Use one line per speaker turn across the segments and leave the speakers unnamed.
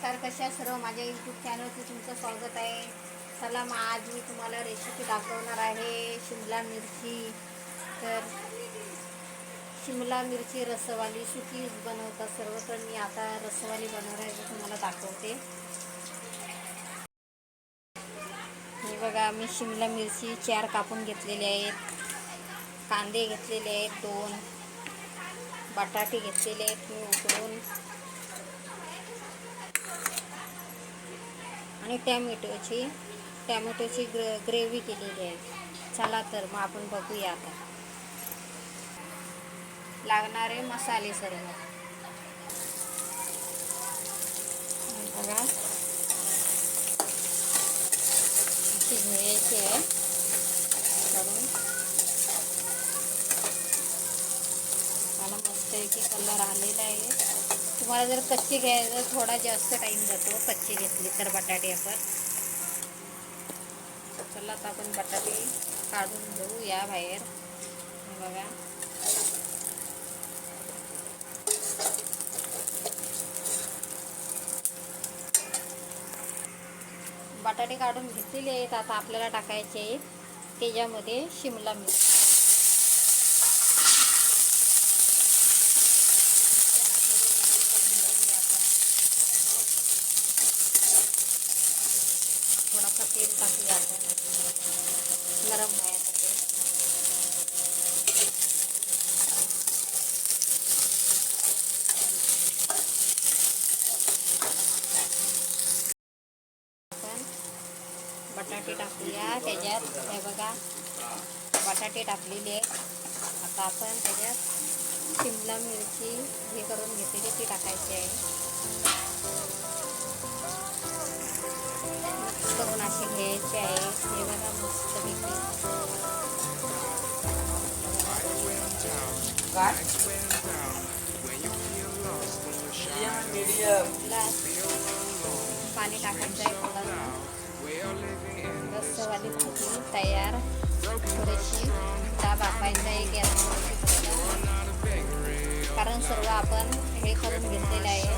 नमस्कार कशा सर्व? माझ्या यूट्यूब चॅनलचं तुमचं स्वागत आहे. चला मग आज मी तुम्हाला रेसिपी दाखवणार आहे. शिमला मिरची. तर शिमला मिरची रसवाली सुकी बनवतात सर्व तर मी आता रसवाली बनवणार आहे तुम्हाला दाखवते. हे बघा मी शिमला मिरची चार कापून घेतलेले आहेत. कांदे घेतलेले आहेत दोन. बटाटे घेतलेले आहेत मी उकडून. आणि टॅमॅटोची टॅमॅटोची ग्र ग्रेव्ही केलेली आहे. चला तर मग आपण बघूया आता. लागणारे मसाले सर्व. बघा. अशी घ्यायची आहे. करून. मला की कलर आलेला आहे. तुम्हाला जर कच्ची घ्यायचं थोडा जास्त टाईम जातो कच्ची घेतली तर बटाटे आपण. चला आता आपण बटाटे काढून घेऊ या बाहेर. बघा. बटाटे काढून घेतलेले आहेत आता आपल्याला टाकायचे आहेत. त्याच्यामध्ये शिमला मिरची. थोडासा तेल टाकूया आपण गरम व्हायसाठी आपण बटाटे टाकूया. त्याच्यात हे बघा बटाटे टाकलेले आता आपण त्याच्यात शिमला मिरची हे करून घेतलेली ती टाकायची आहे. ग्लास पाणी टाकायचं आहे थोडंसं रस्सवाली भाजी तयार. थोडीशी डाब वापायचा आहे गॅसवरती कारण सर्व आपण हे करून घेतलेलं आहे.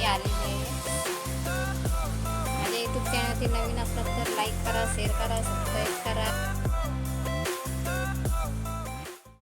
मी आलेली आहे. माझ्या यूट्यूब चॅनलवरती नवीन असलात तर लाईक करा शेअर करा सबस्क्राईब करा.